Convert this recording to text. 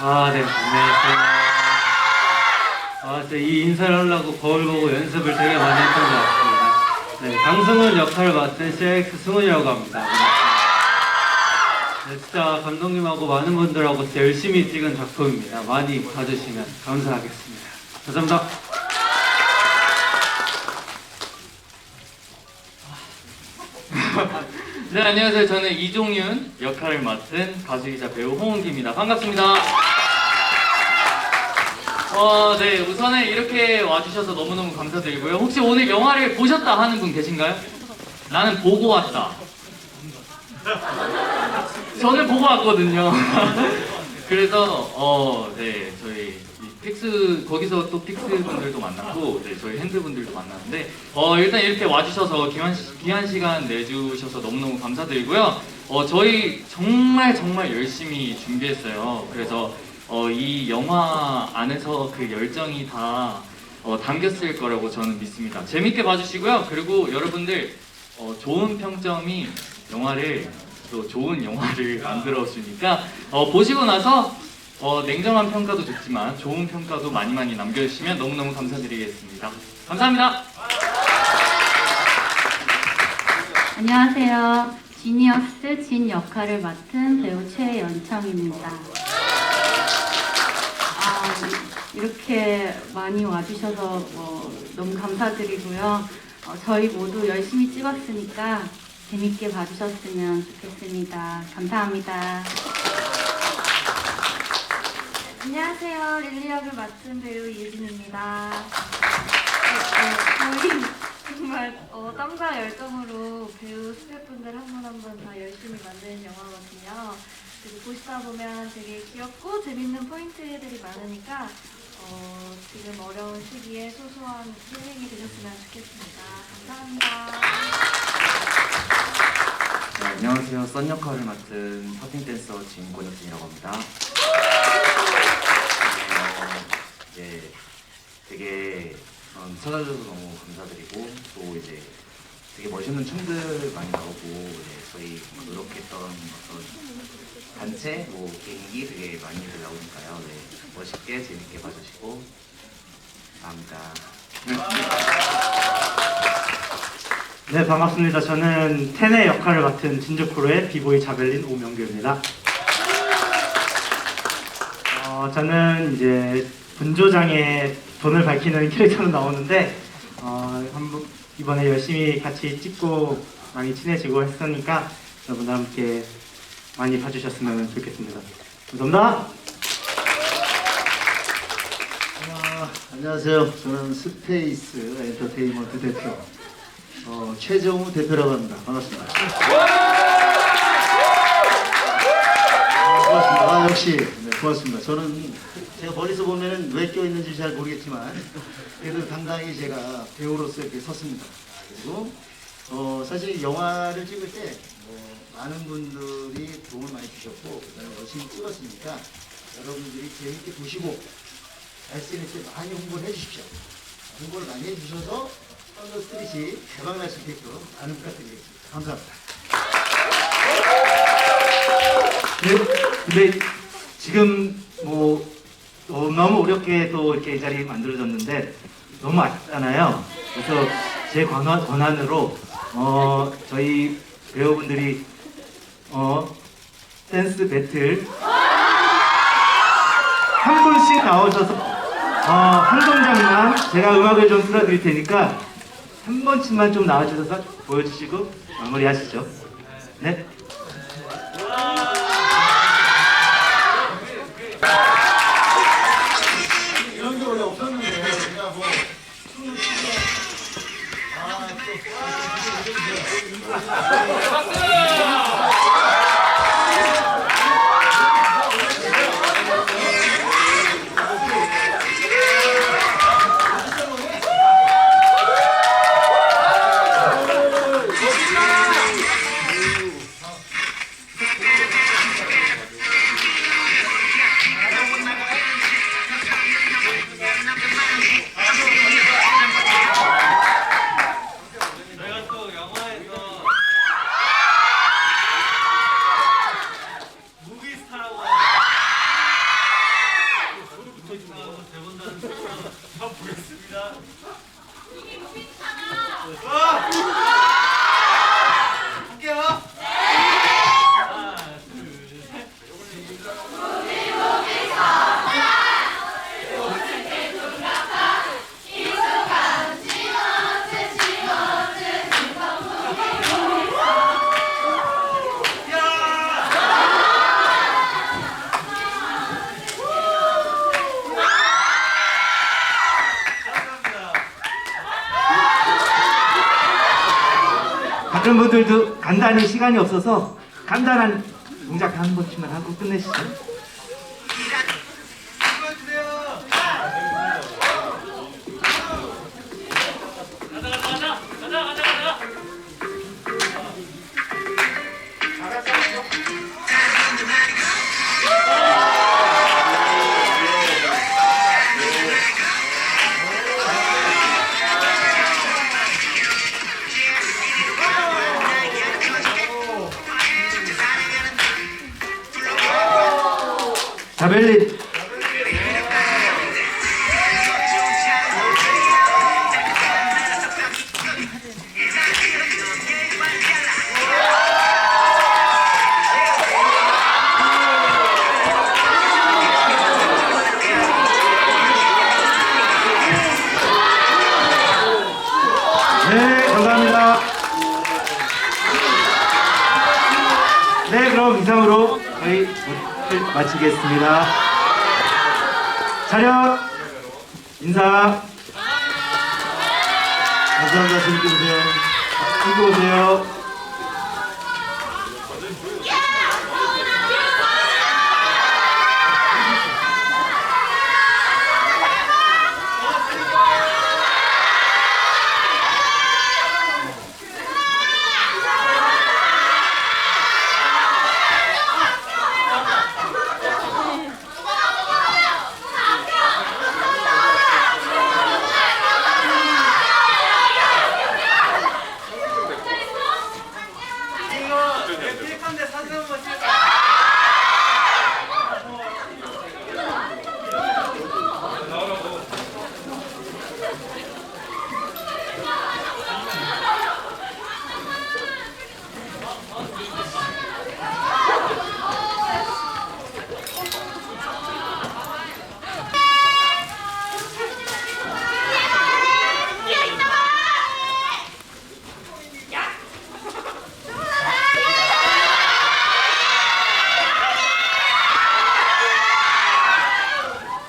아, 네, 안녕하세요. 아, 진짜 이 인사를 하려고 거울 보고 연습을 되게 많이 했던 것 같습니다. 네, 강승훈 역할을 맡은 CX 승훈이라고 합니다. 네, 진짜 감독님하고 많은 분들하고 진짜 열심히 찍은 작품입니다. 많이 봐주시면 감사하겠습니다. 감사합니다. 네, 안녕하세요. 저는 이종윤 역할을 맡은 가수이자 배우 홍은기입니다. 반갑습니다. 어, 네, 우선은 이렇게 와주셔서 너무너무 감사드리고요. 혹시 오늘 영화를 보셨다 하는 분 계신가요? 나는 보고 왔다. 저는 보고 왔거든요. 그래서, 어, 네, 저희 이 픽스, 거기서 또 픽스 분들도 만났고, 네, 저희 핸드 분들도 만났는데, 어, 일단 이렇게 와주셔서 귀한, 시- 귀한 시간 내주셔서 너무너무 감사드리고요. 어, 저희 정말 정말 열심히 준비했어요. 그래서, 어, 이 영화 안에서 그 열정이 다 어, 담겼을 거라고 저는 믿습니다. 재밌게 봐주시고요. 그리고 여러분들, 어, 좋은 평점이 영화를 또 좋은 영화를 만들어 주니까 어, 보시고 나서 어, 냉정한 평가도 좋지만 좋은 평가도 많이 많이 남겨주시면 너무너무 감사드리겠습니다. 감사합니다. 안녕하세요. 지니어스 진 역할을 맡은 배우 최연청입니다. 아, 이렇게 많이 와주셔서 뭐 너무 감사드리고요. 어, 저희 모두 열심히 찍었으니까 재밌게 봐주셨으면 좋겠습니다. 감사합니다. 안녕하세요. 릴리 역을 맡은 배우 이유진입니다. 네, 저희 정말 어, 땀과 열정으로 배우 스태프분들 한 분 한 분 다 열심히 만드는 영화거든요. 그리고 보시다 보면 되게 귀엽고 재밌는 포인트들이 많으니까 어, 지금 어려운 시기에 소소한 힐링이 되셨으면 좋겠습니다. 감사합니다. 네, 안녕하세요. 썬 역할을 맡은 퍼팅 댄서 진권혁진이라고 합니다. 어, 네, 되게 음, 찾아줘서 너무 감사드리고 또 이제 되게 멋있는 춤들 많이 나오고 이제 저희 노력했던 어떤 단체 뭐 개인기 되게 많이들 나오니까요. 네, 멋있게 재밌게 봐주시고 감사합니다. 네 반갑습니다. 저는 텐의 역할을 맡은 진주크루의 비보이 자벨린 오명규입니다. 어, 저는 이제 분조장에 돈을 밝히는 캐릭터로 나오는데 어, 한번 이번에 열심히 같이 찍고 많이 친해지고 했으니까 여러분과 함께 많이 봐주셨으면 좋겠습니다. 감사합니다. 아, 안녕하세요. 저는 스페이스 엔터테인먼트 대표 어, 최정우 대표라고 합니다. 반갑습니다. 고맙습니다. 아, 역시 네, 고맙습니다. 저는 제가 멀리서 보면 왜 껴있는지 잘 모르겠지만 그래도 당당히 제가 배우로서 이렇게 섰습니다. 그리고 어, 사실 영화를 찍을 때 뭐, 많은 분들이 도움을 많이 주셨고 그다음에 열심히 찍었으니까 여러분들이 재밌게 보시고 SNS에 많이 홍보를 해주십시오. 홍보를 많이 해주셔서 썬더 스트릿이 대박날 수 있게끔 많은 부탁드리겠습니다. 감사합니다. 네, 근데 지금 뭐 어, 너무 어렵게 또 이렇게 이 자리 만들어졌는데 너무 아쉽잖아요. 그래서 제 권한, 권한으로 어, 저희 배우분들이 어, 댄스 배틀 한 분씩 나오셔서 어, 한 동작만 제가 음악을 좀 틀어드릴 테니까 한 번씩만 좀 나와주셔서 보여주시고 마무리하시죠. 네. 그런 분들도 간단히 시간이 없어서 간단한 동작 한 번씩만 하고 끝내시죠. 자벨 마치겠습니다. 차렷, 인사, 감사합니다. 보세요. 들고 오세요.